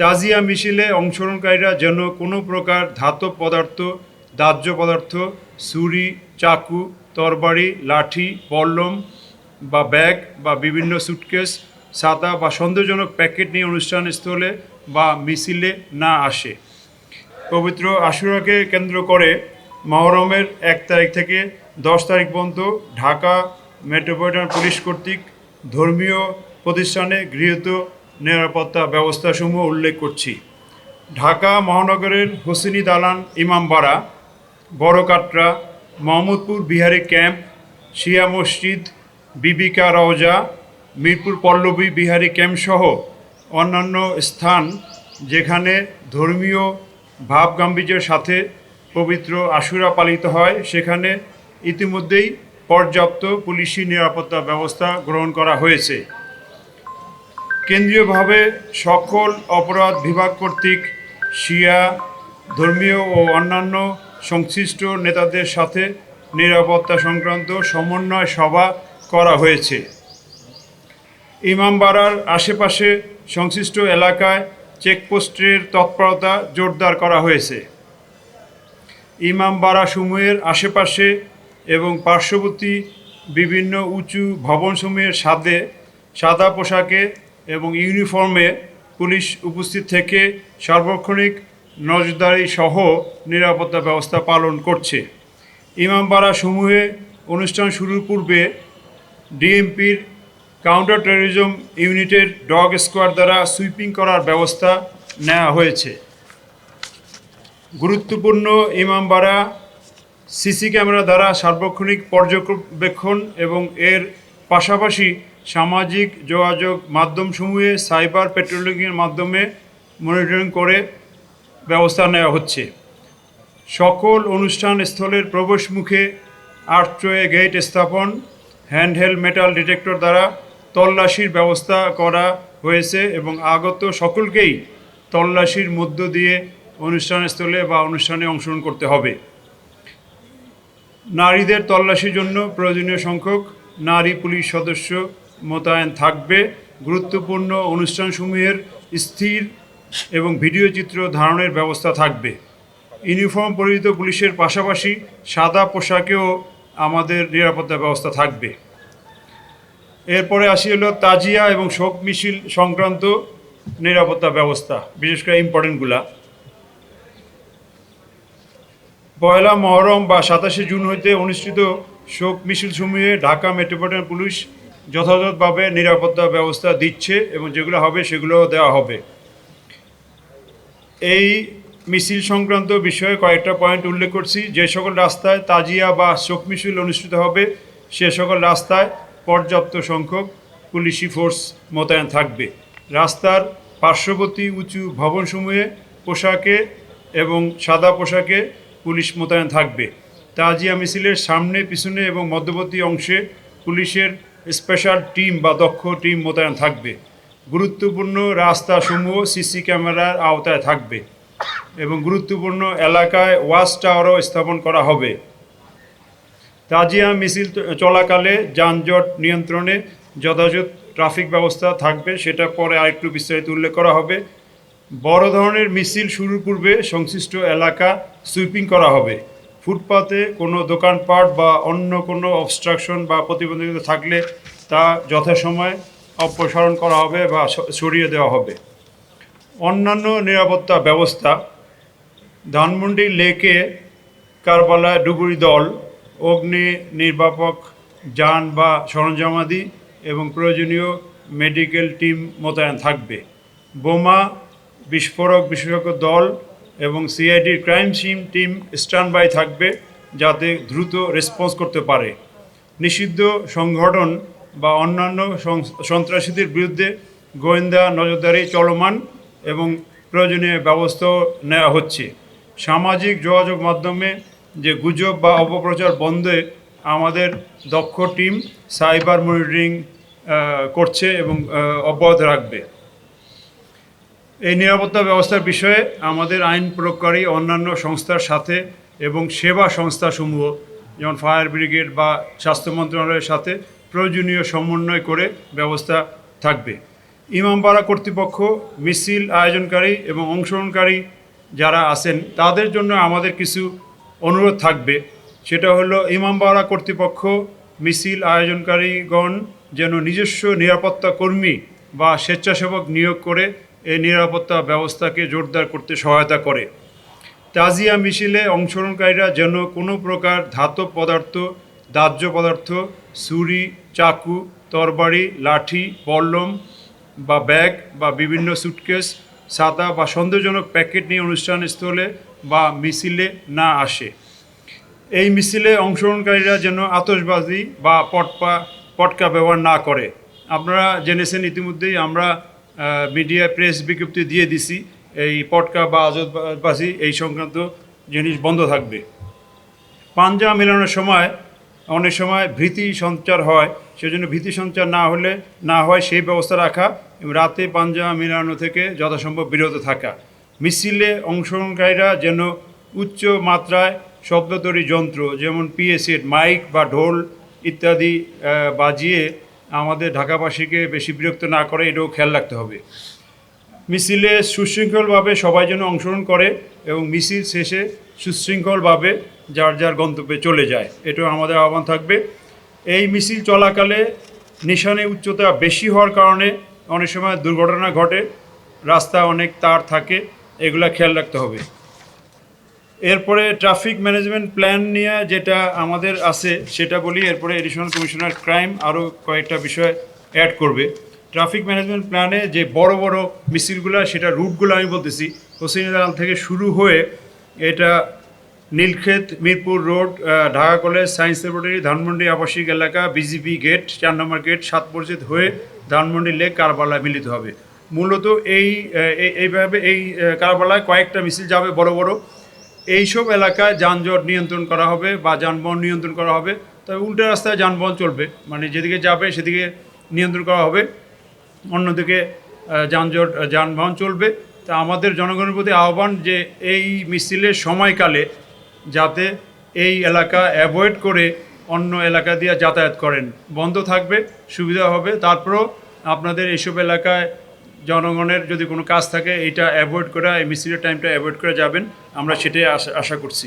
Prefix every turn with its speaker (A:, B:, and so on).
A: তাজিয়া মিছিলে অংশগ্রহণকারীরা যেন কোনো প্রকার ধাতব পদার্থ, দাহ্য পদার্থ, ছুরি, চাকু, তরবারি, লাঠি, পল্লম বা ব্যাগ বা বিভিন্ন সুটকেস ছাতা বা সন্দেহজনক প্যাকেট নিয়ে অনুষ্ঠানস্থলে বা মিছিলে না আসে। পবিত্র আশুরাকে কেন্দ্র করে মহরমের এক তারিখ থেকে দশ তারিখ পর্যন্ত ঢাকা মেট্রোপলিটন পুলিশ কর্তৃক ধর্মীয় প্রতিষ্ঠানে গৃহীত নিরাপত্তা ব্যবস্থাসমূহ উল্লেখ করছি। ঢাকা মহানগরের হোসেনি দালান, ইমামবাড়া বড় কাটরা মোহাম্মদপুর বিহারি ক্যাম্প, শিয়া মসজিদ, বিবিকা রওজা, মিরপুর পল্লবী বিহারি ক্যাম্প সহ অন্যান্য স্থান যেখানে ধর্মীয় ভাব গাম্ভীর্যের সাথে পবিত্র আশুরা পালিত হয়, সেখানে ইতিমধ্যেই পর্যাপ্ত পুলিশি নিরাপত্তা ব্যবস্থা গ্রহণ করা হয়েছে। কেন্দ্রীয়ভাবে সকল অপরাধ বিভাগ কর্তৃক শিয়া, ধর্মীয় ও অন্যান্য সংশ্লিষ্ট নেতাদের সাথে নিরাপত্তা সংক্রান্ত সমন্বয় সভা করা হয়েছে। ইমামবাড়ার আশেপাশে সংশ্লিষ্ট এলাকায় চেকপোস্টের তৎপরতা জোরদার করা হয়েছে। ইমামবাড়া সমূহের আশেপাশে এবং পার্শ্ববর্তী বিভিন্ন উঁচু ভবনসমূহের সাথে সাদা পোশাকে এবং ইউনিফর্মে পুলিশ উপস্থিত থেকে সার্বক্ষণিক নজরদারি সহ নিরাপত্তা ব্যবস্থা পালন করছে। ইমামবাড়া সমূহে অনুষ্ঠান শুরুর পূর্বে ডিএমপির কাউন্টার টেরোরিজম ইউনিটের ডগ স্কোয়াড দ্বারা সুইপিং করার ব্যবস্থা নেওয়া হয়েছে। গুরুত্বপূর্ণ ইমামবাড়া সিসি ক্যামেরা দ্বারা সার্বক্ষণিক পর্যবেক্ষণ এবং এর পাশাপাশি সামাজিক যোগাযোগ মাধ্যমসমূহে সাইবার পেট্রোলিংয়ের মাধ্যমে মনিটরিং করে ব্যবস্থা নেওয়া হচ্ছে। সকল অনুষ্ঠান স্থলের প্রবেশ মুখে আর্টওয়ে গেট স্থাপন হ্যান্ডহেল্ড মেটাল ডিটেক্টর দ্বারা তল্লাশির ব্যবস্থা করা হয়েছে এবং আগত সকলকেই তল্লাশির মধ্য দিয়ে অনুষ্ঠানস্থলে বা অনুষ্ঠানে অংশগ্রহণ করতে হবে। নারীদের তল্লাশির জন্য প্রয়োজনীয় সংখ্যক নারী পুলিশ সদস্য মোতায়েন থাকবে। গুরুত্বপূর্ণ অনুষ্ঠানসমূহের স্থির এবং ভিডিও চিত্র ধারণের ব্যবস্থা থাকবে। ইউনিফর্ম পরিহিত পুলিশের পাশাপাশি সাদা পোশাকেও আমাদের নিরাপত্তা ব্যবস্থা থাকবে। এরপরে আসি হলো তাজিয়া এবং শোক মিছিল সংক্রান্ত নিরাপত্তা ব্যবস্থা, বিশেষ করে ইম্পর্টেন্টগুলা। পয়লা মহরম বা সাতাশে জুন হইতে অনুষ্ঠিত শোক মিছিল সমূহে ঢাকা মেট্রোপলিটন পুলিশ যথাযথভাবে নিরাপত্তা ব্যবস্থা দিচ্ছে এবং যেগুলো হবে সেগুলো দেওয়া হবে। এই মিছিল সংক্রান্ত বিষয়ে কয়েকটা পয়েন্ট উল্লেখ করছি। যে সকল রাস্তায় তাজিয়া বা শোক মিছিল অনুষ্ঠিত হবে, সে সকল রাস্তায় পর্যাপ্ত সংখ্যক পুলিশি ফোর্স মোতায়েন থাকবে। রাস্তার পার্শ্ববর্তী উঁচু ভবনসমূহে পোশাকে এবং সাদা পোশাকে পুলিশ মোতায়েন থাকবে। তাজিয়া মিছিলের সামনে, পিছনে এবং মধ্যবর্তী অংশে পুলিশের স্পেশাল টিম বা দক্ষ টিম মোতায়েন থাকবে। গুরুত্বপূর্ণ রাস্তাসমূহ সিসি ক্যামেরার আওতায় থাকবে এবং গুরুত্বপূর্ণ এলাকায় ওয়াচ টাওয়ারও স্থাপন করা হবে। তাজিয়া মিছিল চলাকালে যানজট নিয়ন্ত্রণে যথাযথ ট্রাফিক ব্যবস্থা থাকবে, সেটা পরে আরেকটু বিস্তারিত উল্লেখ করা হবে। বড় ধরনের মিছিল শুরুর পূর্বে সংশ্লিষ্ট এলাকা সুইপিং করা হবে। ফুটপাতে কোনো দোকানপাট বা অন্য কোনো অবস্ট্রাকশন বা প্রতিবন্ধকতা থাকলে তা যথাসময় অপসারণ করা হবে বা সরিয়ে দেওয়া হবে। অন্যান্য নিরাপত্তা ব্যবস্থা, ধানমন্ডি লেকে কারবালা ডুবুরি দল, অগ্নি নির্বাপক যান বা সরঞ্জামাদি এবং প্রয়োজনীয় মেডিকেল টিম মোতায়েন থাকবে। বোমা বিস্ফোরক বিশেষজ্ঞ দল এবং সিআইডির crime scene team stand by থাকবে যাতে দ্রুত রেসপন্স করতে পারে। নিষিদ্ধ সংগঠন বা অন্যান্য সন্ত্রাসীদের বিরুদ্ধে গোয়েন্দা নজরদারি চলমান এবং প্রয়োজনীয় ব্যবস্থাও নেওয়া হচ্ছে। সামাজিক যোগাযোগ মাধ্যমে যে গুজব বা অপপ্রচার বন্ধে আমাদের দক্ষ টিম সাইবার মনিটরিং করছে এবং অব্যাহত রাখবে। এই নিরাপত্তা ব্যবস্থার বিষয়ে আমাদের আইন প্রয়োগকারী অন্যান্য সংস্থার সাথে এবং সেবা সংস্থাসমূহ, যেমন ফায়ার ব্রিগেড বা স্বাস্থ্য মন্ত্রণালয়ের সাথে প্রয়োজনীয় সমন্বয় করে ব্যবস্থা থাকবে। ইমামবাড়া কর্তৃপক্ষ মিছিল আয়োজনকারী এবং অংশগ্রহণকারী যারা আছেন, তাদের জন্য আমাদের কিছু অনুরোধ থাকবে। সেটা হলো ইমামবাড়া কর্তৃপক্ষ মিছিল আয়োজনকারীগণ যেন নিজস্ব নিরাপত্তা কর্মী বা স্বেচ্ছাসেবক নিয়োগ করে এই নিরাপত্তা ব্যবস্থাকে জোরদার করতে সহায়তা করে। তাজিয়া মিছিলে অংশগ্রহণকারীরা যেন কোনো প্রকার ধাতব পদার্থ, দাহ্য পদার্থ, ছুরি, চাকু, তরবারি, লাঠি পল্লম বা ব্যাগ বা বিভিন্ন সুটকেস ছাতা বা সন্দেহজনক প্যাকেট নিয়ে অনুষ্ঠানস্থলে বা মিছিলে না আসে। এই মিছিলে অংশগ্রহণকারীরা যেন আতশবাজি বা পটপা, পটকা ব্যবহার না করে। আপনারা জেনেছেন ইতিমধ্যেই আমরা মিডিয়া প্রেস বিজ্ঞপ্তি দিয়ে দিছি, এই পটকা বা আজতবাজি এই সংক্রান্ত জিনিস বন্ধ থাকবে। পাঞ্জা মেলানোর সময়, অনেক সময় ভীতি সঞ্চার হয়, সেজন্য ভীতি সঞ্চার না হলে, না হয় সেই ব্যবস্থা রাখা এবং রাতে পাঞ্জা মেলানো থেকে যথাসম্ভব বিরত থাকা। মিছিলে অংশগ্রহণকারীরা যেন উচ্চ মাত্রায় শব্দতরী যন্ত্র, যেমন পিএসেট মাইক বা ঢোল ইত্যাদি বাজিয়ে আমাদের ঢাকাবাসীকে বেশি বিরক্ত না করে এটাও খেয়াল রাখতে হবে। মিছিলে সুশৃঙ্খলভাবে সবাই যেন অংশগ্রহণ করে এবং মিছিল শেষে সুশৃঙ্খলভাবে যার যার গন্তব্যে চলে যায়, এটাও আমাদের আহ্বান থাকবে। এই মিছিল চলাকালে নিশানে উচ্চতা বেশি হওয়ার কারণে অনেক সময় দুর্ঘটনা ঘটে, রাস্তা অনেক তার থাকে, এগুলা খেয়াল রাখতে হবে। এরপরে ট্রাফিক ম্যানেজমেন্ট প্ল্যান নিয়ে যেটা আমাদের আছে, সেটা বলি। এরপরে এডিশনাল কমিশনার ক্রাইম আরও কয়েকটা বিষয় অ্যাড করবে। ট্রাফিক ম্যানেজমেন্ট প্ল্যানে যে বড় বড় মিছিলগুলো, সেটা রুটগুলো আমি বলতেছি। হোসেনিদাল থেকে শুরু হয়ে এটা Nilkhet, Mirpur road Dhaka college, science laboratory, Dhanmondi আবাসিক এলাকা বিজিপি গেট চার নম্বর গেট সাত পরিচিত হয়ে ধানমন্ডি লেক, কারবালায় মিলিত হবে। মূলত এই- এইভাবে এই কারবালায় কয়েকটা মিছিল যাবে বড় বড়। এইসব এলাকায় যানজট নিয়ন্ত্রণ করা হবে বা যানবাহন নিয়ন্ত্রণ করা হবে। তবে উল্টো রাস্তায় যানবাহন চলবে। মানে যেদিকে যাবে সেদিকে নিয়ন্ত্রণ করা হবে। অন্যদিকে যানজট, যানবাহন চলবে। তা আমাদের জনগণের প্রতি আহ্বান যে এই মিছিলের সময়কালে যাতে এই এলাকা অ্যাভয়েড করে অন্য এলাকা দিয়ে যাতায়াত করেন। বন্ধ থাকবে, সুবিধা হবে। তারপরেও আপনাদের এইসব এলাকায় জনগণের যদি কোনো কাজ থাকে এটা অ্যাভয়েড করা, এই মিছিলের টাইমটা অ্যাভয়েড করে যাবেন। আমরা সেটাই আশা আশা করছি।